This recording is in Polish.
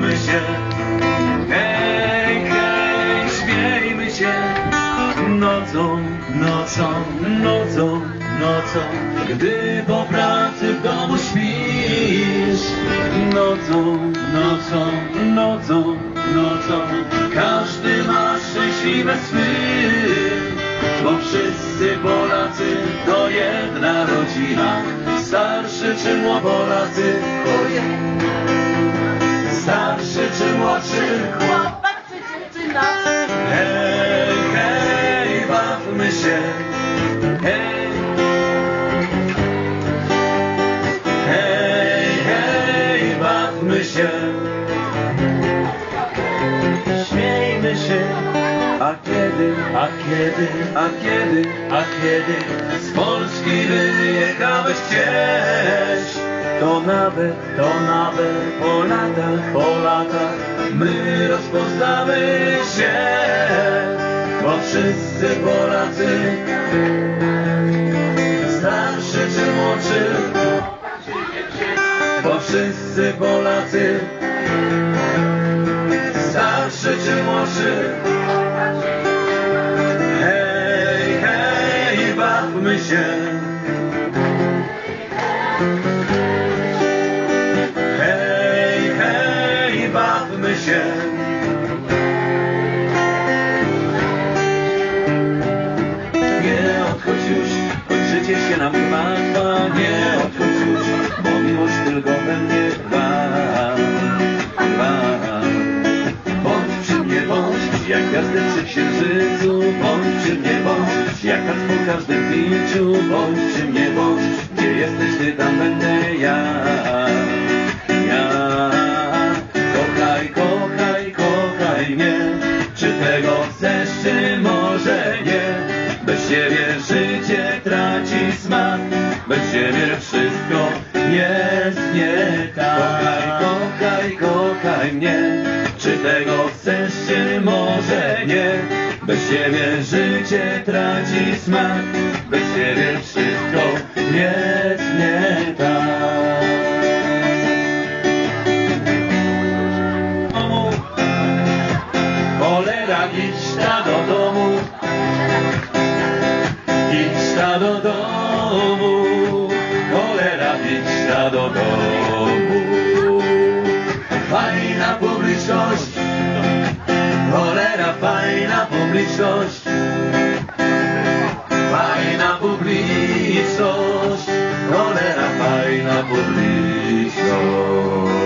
bawmy się. Hej, hej, śmiejmy się. Nocą, nocą, nocą, nocą, gdy po pracy w domu śpisz. Nocą, nocą, nocą, nocą, każdy ma szczęśliwe sny. Bo wszyscy Polacy to jedna rodzina, starszy czy młodolaty, ojej. Starszy czy młodszy, Chłopak czy dziewczyna? Hej, hej, bawmy się. Hej. Hej, hej, bawmy się. Śmiejmy się. A kiedy, a kiedy, a kiedy, a kiedy z Polski wyjechałeś to nawet, to nawet po latach, po latach my rozpoznamy się, bo wszyscy Polacy, starszy czy młodszy, bo wszyscy Polacy, starszy czy młodszy, hej, hej, bawmy się. Się. Nie odchodź już, choć życie się nam trwa, nie odchodź już, bo miłość tylko we mnie trwa. Bądź przy mnie, bądź jak gwiazdę przy księżycu, bądź przy mnie, bądź jak nas po każdym zdjęciu, bądź przy mnie, bądź gdzie jesteś ty, tam będę. Ja. Chcesz, czy może nie? Bez ciebie życie traci smak, bez ciebie wszystko jest nie tak. Kochaj, kochaj, kochaj mnie, czy tego chcesz, czy może nie? Bez ciebie życie traci smak, bez ciebie wszystko jest Ιστα το δόμου. Ιστα το δόμου. Κόλερα, Ιστα το δόμου. Πάει να πω μπριστό. Κόλερα, πάει να πω μπριστό. Πάει να πω μπριστό. Κόλερα, πάει να πω μπριστό.